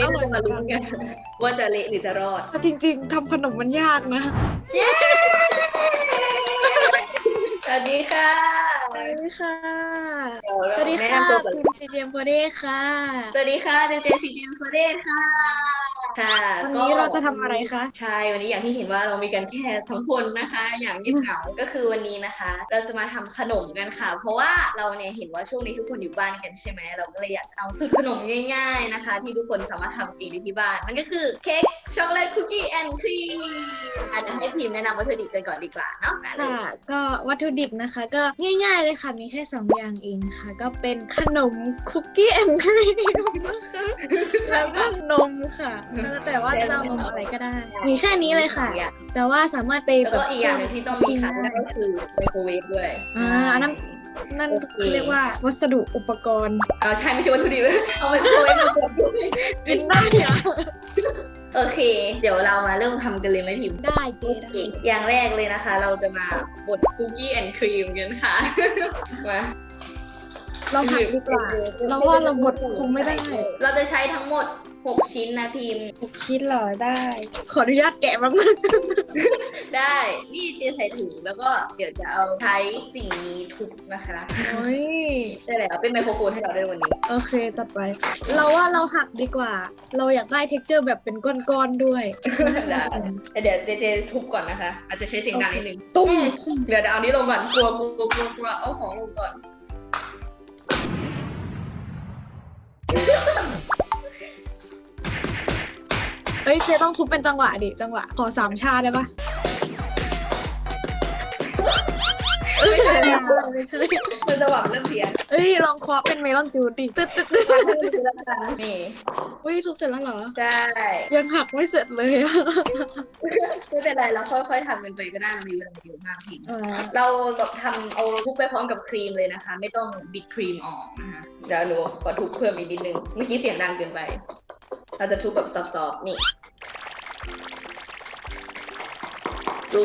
นี้เราจะมาลุ้นกันว่าจะเละหรือจะรอดแต่จริง ๆทำขนมมันยากนะสวัสดีค่ะสวัสดีค่ะเดี๋ยวสเราวัสดีแนะค่ะนำตัวก่อนคุณซีเจมโพเด้ค่ะ สวัสดีค่ะเจเจซีจีนโคเดนค่ะ ค่ะวันก็นี้เราจะทำอะไรคะ ใช่ วันนี้อย่างที่เห็นว่าเรามีกันแค่สองคนนะคะ อย่างเงียบเหงาก็คือวันนี้นะคะ เราจะมาทำขนมกันค่ะ เพราะว่าเราเนี่ยเห็นว่าช่วงนี้ทุกคนอยู่บ้านกันใช่ไหมเราก็เลยอยากจะเอาสูตรขนมง่าย ๆนะคะ ที่ทุกคนสามารถทำเองได้ที่บ้านมันก็คือเค้กช็อกโกแลตคุกกี้แอนด์ครีม อาจจะให้พิมพ์แนะนำวัตถุดิบกันก่อนดีกว่าเนาะมาเลยค่ะก็วัตถุดิบนะคะก็ง่ายๆเลยค่ะ มีแค่สองอย่างเองค่ะ ก็เป็นขนมคุกกี้แอนด์ครีมนะคะแล้วก็นมค่ะแล้วแต่ว่าจะเอานมอะไรก็ได้ มีแค่นี้เลยค่ะ แต่ว่าสามารถไปแล้วแบก็บอีกอย่างหนึงที่ต้องมีค่ะนั่นก็คือไมโครเวฟด้วย อ่าอันนั้นนั่นโอเคเขาเรียกว่าวัสดุอุปกรณ์ เอาใช่ไม่ใช่วัตถุดิบเอาไมโครเวฟมาบดด้วยกินได้อะ โอเค เดี๋ยวเรามาเริ่มทำกันเลยไหมพิมพ์ได้เจโอได้เคอย่างแรกเลยนะคะ เราจะมาบดคุกกี้แอนด์ครีมกันค่ะ มา เราหักดีกว่าเราว่าเราบดคงไม่ได้เราจะใช้ทั้งหมด 6 ชิ้นนะพิมพ์ หกชิ้นเหรอได้ ขออนุญาตแกะแป๊บนึงได้ นี่จะใส่ถุงแล้วก็เดี๋ยวจะเอาใช้สิ่งนี้ทุบนะคะโอ้ยได้แล้วเป็นไมโครโฟนให้เราได้วันนี้ โอเคจัดไป เราว่าเราหักดีกว่า เราอยากได้เท็กเจอร์แบบเป็นก้อนๆด้วยได้ แต่เดี๋ยวเจเจทุบก่อนนะคะ อาจจะใช้เสียงดังนิดนึง ตุ้มเดี๋ยวเดี๋ยวเอานี้ลงก่อน กลัวกลัวกลัวกลัวกลัวเอาของลงก่อน เอ้ยเจต้องทุบเป็นจังหวะดิจังหวะขอสามชาได้ปะไม่ใช่ไม่ใช่ไม่ใช่มันจะหวังเริ่มเพี้ยนเอ้ยลองเคาะเป็นเมลอนจูดดิตึ๊ดตึ๊ดตึ๊ดนี่อุ้ยทุบเสร็จแล้วเหรอได้ยังหักไม่เสร็จเลยอะไม่เป็นไรเราค่อยๆทำกันไปก็ได้เรามีเวลาเยอะมากพิมอ่าเราแบบทำเอาทุบไปพร้อมกับครีมเลยนะคะ ไม่ต้องบิดครีมออกนะคะเดี๋ยวหนูขอทุบเพิ่มอีกนิดนึงเมื่อกี้เสียงดังเกินไป เราจะทุบแบบซอฟๆนี่ ดู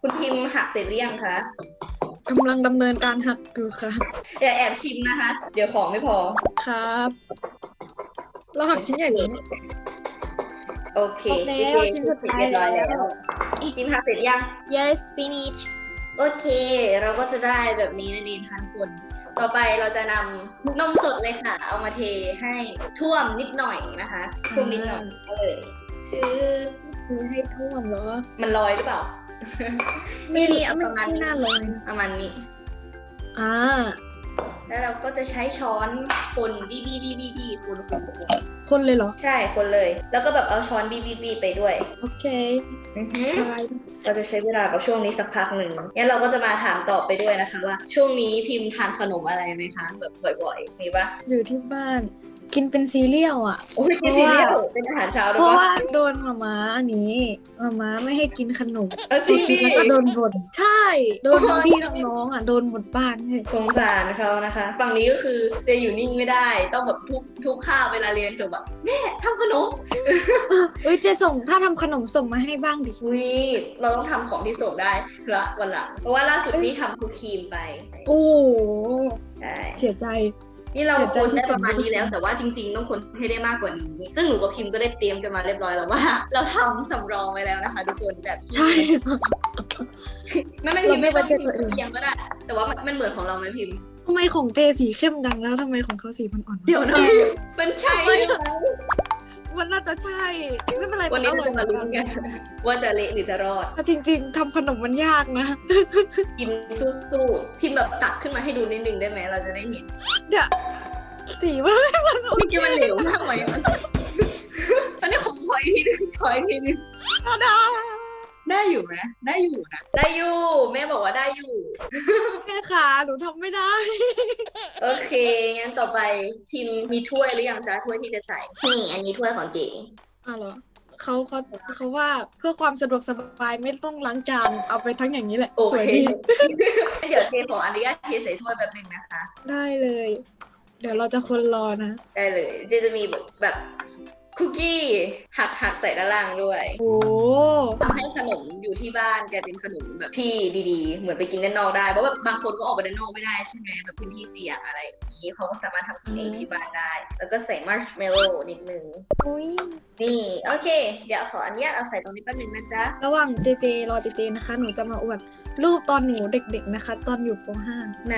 คุณพิมพ์หักเสร็จหรือยังคะกำลังดำเนินการหักอยู่ค่ะ อย่าแอบชิมนะคะ เดี๋ยวของไม่พอ ครับ เราหักชิ้นใหญ่เลยนะโอเคครบแล้วเจชิ้นเจสุดท้ายเรียบร้อยแล้แล้ววพิมพ์หักเสร็จยัง yes finish โอเค เราก็จะได้แบบนี้นั่นเองค่ะทุกคน ต่อไปเราจะนำนมสดเลยค่ะ เอามาเทให้ท่วมนิดหน่อยนะคะท่วมนิดหน่อยเลยชื่อ คือให้ท่วมเหรอมันลอยหรือเปล่า ไม่รู้นี่เอาไม่ประมาณไม่นี้น่าเลยนะประมาณนี้ อ่า แล้วเราก็จะใช้ช้อนคนบีบีบีบีบีคนคนคนคนเลยเหรอ ใช่คนเลย แล้วก็แบบเอาช้อนบีบีบีไปด้วยโอเคอือหือทายเราจะใช้เวลากับช่วงนี้สักพักหนึ่งงั้นเราก็จะมาถามตอบไปด้วยนะคะว่า ช่วงนี้พิมพ์ทานขนมอะไรไหมคะแบบบ่อยๆ มีปะอยู่ที่บ้าน กินเป็นซีเรียลอะโอ้ยเพจริราะงว่าๆเป็นอาหารเช้าด้เพวยราะปะว่าโดนมาม่าอันนี้มาม่าไม่ให้กินขนมเออจริงดิแล้วก็โดนบ่นใช่ โดนทั้งพี่ทั้งน้องอะโดนหมดบ้านเลยสงสารเขานะคะ ฝั่งนี้ก็คือเจะอยู่นิ่งไม่ได้ ต้องแบบทุกทุกข้าวเวลาเรียนจบแบบแม่ทำขนมเอ้ยเจส่งถ้าทำขนมส่งมาให้บ้างดิอุ้ยเราต้องทำของที่ส่งได้ละวันหลังเพราะว่าล่าสุดนี่ทำคุกครีมไป โอ้โหใช่เสียใจ นี่เราเดี๋ยวคจะนได้ประมาณนี้แล้ว แต่ว่าจริง ๆ ต้องคนให้ได้มากกว่านี้ ซึ่งหนูกับพิมก็ได้เตรียมกันมาเรียบร้อยแล้วว่า เราทำสำรองไว้แล้วนะคะทุกคนแบบที่ใช่ไม่ไม่เราพิมไม่ไม่ต้องไว้ใจพิมตัวเองเพียงก็ได้แต่ว่ามันมันเหมือนของเราไหมพิมทำไมของเจสีเข้มจังแล้วทำไมของเขาสีมันอ่อน เดี๋ยวนะมันใช่ไม่ไหมมันน่าจะใช่ไม่เป็นไรวันนี้อเราร่อยจะมาลุ้นกันว่าจะเละหรือจะรอดแต่จริง ๆทำขนมมันยากนะกินสู้ๆพิมแบบตักขึ้นมาให้ดูนิดนึงได้ไหมเราจะได้เห็นเนี่ยสีมันไม่มันโอพี่เคกินมันเหลวมากไหมตอนนี้ผมขออีกทีนึงขออีกทีนึงได้ ได้อยู่ไหมได้อยู่นะ ได้อยู่ แม่บอกว่าได้อยู่ แม่ขาหนูทำไม่ได้ โอเค งั้นต่อไปพิมพ์มีถ้วยหรือยังจ๊ะถ้วยที่จะใส่ นี่ อันนี้ถ้วยของเก๋อะเหรอเขาเขาเขาว่าเพื่อความสะดวกสบายไม่ต้องล้างจานเอาไปทั้งอย่างนี้แหละ โอสวยเค ดี เดี๋ยวเจขออนุญาตเทใส่ถ้วยแบบหนึ่งนะคะ ได้เลย เดี๋ยวเราจะคนรอนะ ได้เลยเจจะมีแบบ คุกกี้หักหักๆใส่ด้านล่างด้วยโอ้ทำให้ขนมมอยู่ที่บ้านกลายเป็นขนมแบบที่ดีๆ เหมือนไปกินด้านนอกได้เพราะแบบบางคนก็ออกไปด้านนอกไม่ได้ใช่ไหมแบบพื้นที่เสี่ยงอะไรอย่างนี้เขาก็สามารถทำกินเองที่บ้านได้ แล้วก็ใส่มัชเมลโล่นิดนึงอุ้ยนี่โอเค เดี๋ยวขออนุญาตเอาใส่ตรงนี้แป๊บนึงนะจ๊ะระหว่างเจเจรอเจเจนะคะ หนูจะมาอวดรูปตอนหนูเด็ก ๆนะคะ ตอนอยู่ป .5 ไหน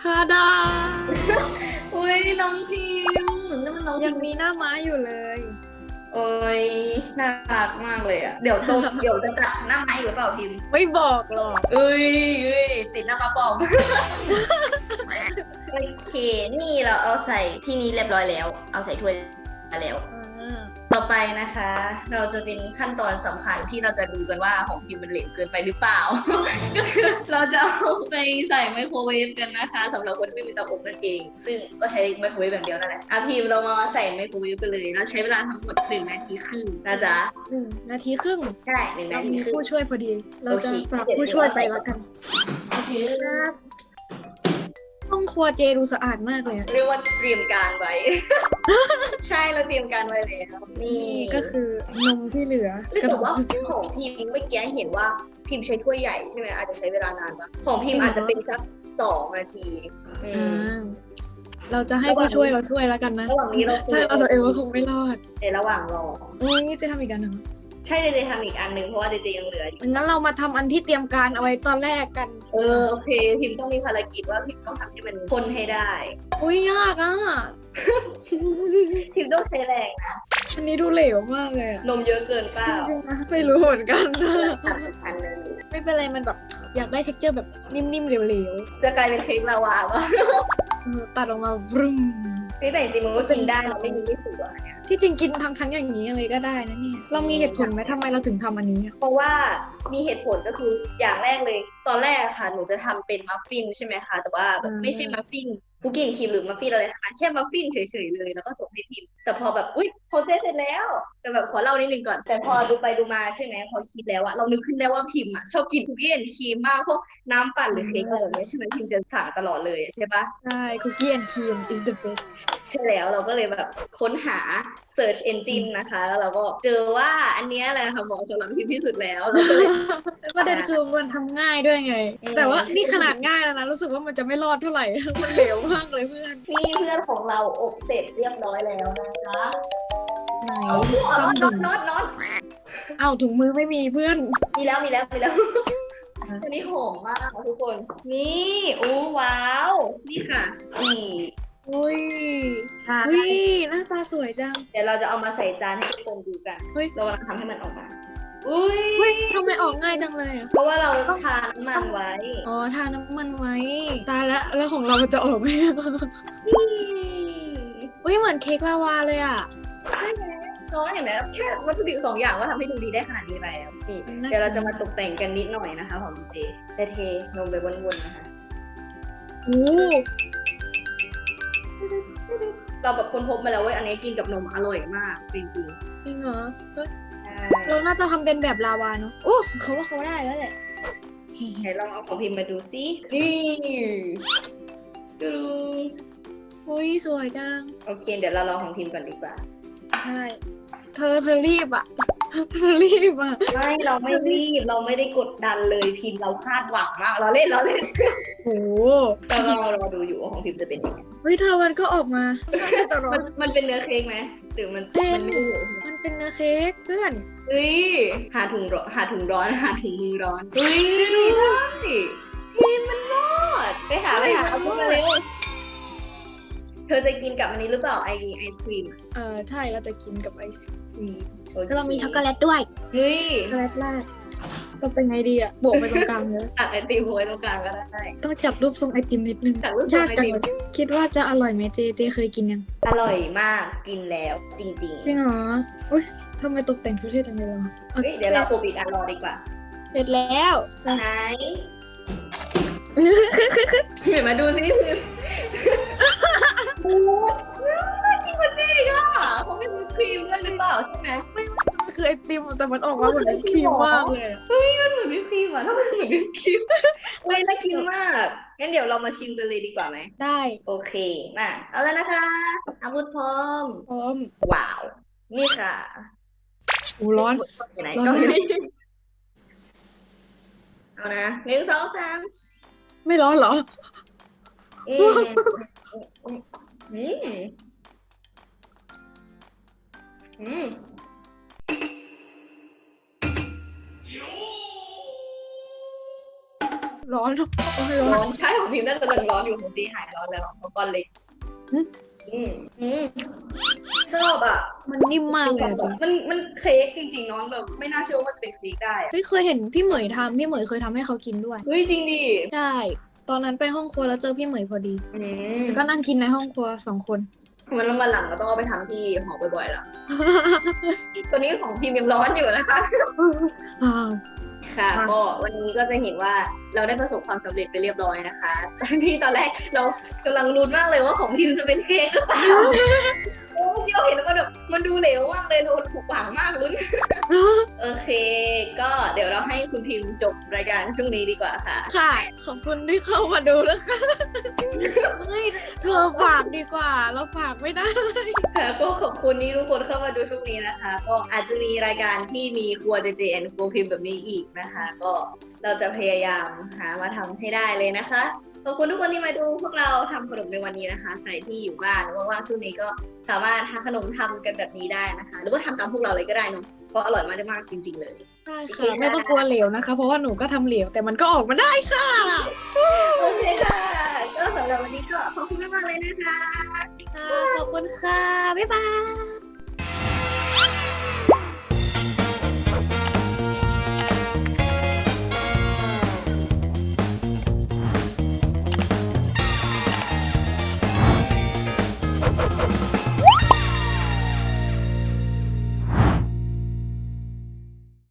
ทาดาอุ้ยน้องพิม พ์นั่นมันน้องพิยัมงพ์มีหน้าม้าอยู่เลย โอ้ยน่ารักมากเลยอะเดี๋ยวโตเดี๋ยวจะตัดหน้าไม้หรือเปล่าพิมพ์ไม่บอกหรอก เอ้ยเอ้ยติดหน้ากระป๋อง โอเค นี่เราเอาใส่ที่นี้เรียบร้อยแล้ว เอาใส่ถ้วยแล้วอ่า ต่อไปนะคะ เราจะเป็นขั้นตอนสำคัญที่เราจะดูกันว่าของพิมพ์มันเหลวเกินไปหรือเปล่า ก็คือเราจะเอาไปใส่ไมโครเวฟกันนะคะสำหรับคนที่ไม่มีเตาอบนั่นเอง ซึ่งก็ใช้ไมโครเวฟอย่างเดียวนั่นแหละอะพิมพ์เรามาใส่ไมโครเวฟกันเลย เราใช้เวลาทั้งหมดหนึ่งนาทีครึ่งนะจ๊ะหนึ่งนาทีครึ่งใช่หนึ่งเรานาทีมีครึ่ง ผู้ช่วยพอดี เราจะโอเค ฝากผู้ช่วยไปแล้วกัน โอเคครับ ห้องครัวเจดูสะอาดมากเลยอะเรียกว่าเตรียมการไว้ ใช่เราเตรียมการไว้แล้วนี่นี่ก็คือนมที่เหลือหรือแต่ว่าของพิมพ์เมื่อกี้เห็นว่าพิมพ์ใช้ถ้วยใหญ่ใช่ไหมอาจจะใช้เวลานานปะของพิมพ์อาจจะเป็นสักสองนาทีอือ่ามเราจะให้ผู้ช่วยเราช่วยแล้วกันนะระหว่างนี้เราถ้าเอาตัวเองก็คงไม่รอดในระหว่างรออุ้ยจะทำอีกอันหนึ่ง ใช่เดย์ทำอีกอันหนึ่งเพราะว่าเดย์ยังเหลืออยู่งั้นเรามาทำอันที่เตรียมการเอาไว้ตอนแรกกัน เออโอเคพิมพ์ต้องมีภารกิจว่าพิมพ์ต้องทำให้มันคนให้ได้อุ้ยยากอะ พิมพ์ต้องใช้แรงนะอันนี้ดูเหลวมากเลยอะนมเยอะเกินเปล่าจริงๆนะไม่รู้เหมือนกันนะทำอีกอันหนึงไม่เป็นไรมันแบบอยากได้เท็กเจอร์แบบนิ่มๆเหลวจะกลายเป็นเค้กลาวาปะๆเออตัดออกมาบรึม นี่แต่จริงๆมันก็กินได้นะไม่มีไม่สุกอะที่จริงกินทั้งทั้งๆอย่างนี้อะไรก็ได้นะเนี่ยเรามีเหตุผลไหมทำไมเราถึงทำอันนี้อะเพราะว่ามีเหตุผลก็คืออย่างแรกเลย ตอนแรกอะค่ะ หนูจะทำเป็นมัฟฟินใช่ไหมคะ แต่ว่าแบบไม่ใช่มัฟฟิน คุกกี้ครีมหรือมัฟฟินอะไรทั้งนั้นแค่มัฟฟินเฉยๆเลยแล้วก็ส่งให้พิมพ์แต่พอแบบอุ๊ยโปรเซสเสร็จแล้ว แต่แบบขอเล่านิดนึงก่อน แต่พอดูไปดูมาใช่ไหมพอคิดแล้วอะเรานึกขึ้นได้ว่าพิมพ์อะชอบกินคุกกี้แอนด์ครีมมากพวกน้ำปั่นหรือเค้กอะไรแบบเนี้ยใช่ไหมพิมพ์จะสั่งตลอดเลยใช่ปะใช่คุกกี้แอนด์ครีม is the best ใช่แล้วเราก็เลยแบบค้นหา search engine นะคะ แล้วเราก็เจอว่าอันเนี้ยแหละค่ะเหมาะสำหรับพิมพ์ที่สุดแล้วเราก็เลยประเด็นคือมันทำง่ายด้วยไงอืมแต่ว่านี่ขนาดง่ายแล้วนะรู้สึกว่ามันจะไม่รอดเท่าไหร่มันเหลวมากเลยเพื่อนนี่เพื่อนของเราอบเสร็จเรียบร้อยแล้วนะคะไหนน็ซ่ออมตถุน็องตน็อตน็อตเอ้าถุงมือไม่มีเพื่อน มีแล้วมีแล้วมีแล้วฮะตัวนี้หอมมากค่ะทุกคน นี่อู้ว้าว นี่ค่ะนี่อุ้ยใช่อุ้ยหน้าตาสวยจัง เดี๋ยวเราจะเอามาใส่จานให้ทุกคนดูกัน เฮ้ย เรากำลังทำให้มันออกมา อุ้ยเฮ้ยทำไมออกง่ายจังเลยอะ เพราะว่าเราทาน้ำมันไว้ อ๋อ ทาน้ำมันไว้ ตายแล้ว แล้วของเราจะออกไหมนี่อุ้ยเหมือนเค้กลาวาเลยอะ ใช่ไหมน้องเห็นไหมแค่วัตถุดิบสองอย่างก็ทำให้ดูดีได้ขนาดนี้แล้วนี่น่ากินเดี๋ยวเราจะมาตกแต่งกันนิดหน่อยนะคะของเจแต่เทนมไปวนๆนะคะโอ้เราแบบค้นพบมาแล้วเว้ยอันนี้กินกับนมอร่อยมากจริงจริงเหรอเฮ้ยๆใช่ เราน่าจะทำเป็นแบบลาวาเนาะโอ้เขาว่าเขาได้แล้วแหละไหนลองเอาของพิมพ์มาดูซินี่ดูอุ้ยสวยจังโอเค เดี๋ยวเราลองของพิมพ์ก่อนดีกว่า ใช่เธอเธอรีบอะ เธอรีบอะ ไม่เราไม่รีบเราไม่ได้กดดันเลยพิมพ์เราคาดหวังมากเราเล่นเราเล่นโอ้เราเราเราดูอยู่ว่าของพิมพ์จะเป็นยังไงเฮ้ยเธอมันก็ออกมาแต่ร้อมันนมันเป็นเนื้อเค้กไหมหรือมันเป็นมันไม่เหลวมัน เป็นเนื้อเค้กเพื่อน เฮ้ยหาถุงร้อนหาถุงร้อนหาถุงมือร้อนเฮ้ยพิมพ์มันรอดไปหาไปหาเอาพวกมาเร็วเธอจะกินกับอันนี้หรือเปล่าไอไอศครีมเออใช่เราจะกินกับไอศครีมโอคแล้วเรามีช็อกโกแลตด้วยเฮ้ย ช็อกโกแลตราด ก็เป็นไงดีอะโบกไปตรงกลางเลยตักไอติมไว้ตรงกลางก็ได้ ต้องจับรูปทรงไอติมนิดนึงจับรูปทรงยากไอจังติมเลยคิดว่าจะอร่อยไหมเจเจเคยกินยัง อร่อยมากกินแล้วจริงจริงเหรออุ้ยทำไมตกแต่งชุดเท่จังเลยวะๆเฮ้ยเดี๋ยวเราโคบิกอันรอดีกว่าเสร็จแล้ว ไหนเดี๋ยวมาดูซิพิมโอ้ยน่ากินกว่าจริงอะเขาไม่มีครีมด้วยหรือเปล่าใช่ไหมมัน คือไอติมแต่มันออกมาเหมือนไอครีมมากเลยอะมันเหมือนวิปครีมอะถ้ามันเหมือนวิปครีมเฮ้ยน่ากินมากงั้นเดี๋ยวเรามาชิมกันเลยดีกว่าไหมได้โอเคมาเอาแล้วนะคะ อาวุธพร้อมพร้อมว้าว นี่ค่ะหูร้อน อยู่ไหนร้อนก็ไม่ได้เอานะหนึ่งสองสามไม่ร้อนเหรออืม ช่ของพิมพ์น่าจะยังร้อนอยู่ของจีหายร้อนแล้วเพราะก้อนเล็กหึอืมอืมชอบอะ มันนิ่มมากเลยอะจริงมันมันเค้กจริงๆเน้องแบบไม่น่าเชื่อว่ามันจะเป็นเค้กได้อะเฮ้ยเคยเห็นพี่เหมยทำพี่เหมยเคยทำให้เขากินด้วยเฮ้ยจริงดิใช่ตอนนั้นไปห้องครัวแล้วเจอพี่เหมยพอดีอืมแล้วก็นั่งกินในห้องครัวสองคนมันมาหลังเราต้องเอาไปทำที่หอบ่อยๆแล้วตัวนี้ของพิมพ์ยังร้อนอยู่นะคะอ้าว ค่ะอะ ก็วันนี้ก็จะเห็นว่าเราได้ประสบความสำเร็จไปเรียบร้อยนะคะที่ตอนแรกเรากำลังลุ้นมากเลยว่าของพิมพ์จะเป็นเค้กหรือเปล่าโอ้ ที่เราเห็นแล้วมันแบบมันดูเหลวมากเลยโดนถูกหวังมากลุ้น โอเค ก็เดี๋ยวเราให้คุณพิมพ์จบรายการช่วงนี้ดีกว่าค่ะ ค่ะ ขอบคุณที่เข้ามาดูนะคะไม่เธอฝากดีกว่า เราฝากไม่ได้ค่ะก็ขอบคุณที่ทุกคนเข้ามาดูช่วงนี้นะคะ ก็อาจจะมีรายการที่มีครัวเจเจนครัวพิมพ์แบบนี้อีกนะคะ ก็เราจะพยายามหามาทำให้ได้เลยนะคะ ขอบคุณทุกคนที่มาดูพวกเราทำขนมในวันนี้นะคะ ใครที่อยู่บ้านว่างๆช่วงนี้ก็สามารถหาขนมทำกันแบบนี้ได้นะคะ หรือว่าทำตามพวกเราเลยก็ได้เนอะเพราะอร่อยมากมากๆจริง ๆ เลยใช่ค่ะไม่ต้องกลัวเหลวนะคะ เพราะว่าหนูก็ทำเหลวแต่มันก็ออกมาได้ค่ะโอเคค่ะก็สำหรับวันนี้ก็ขอบคุณมากๆเลยนะคะค่ะขอบคุณค่ะบ๊ายบาย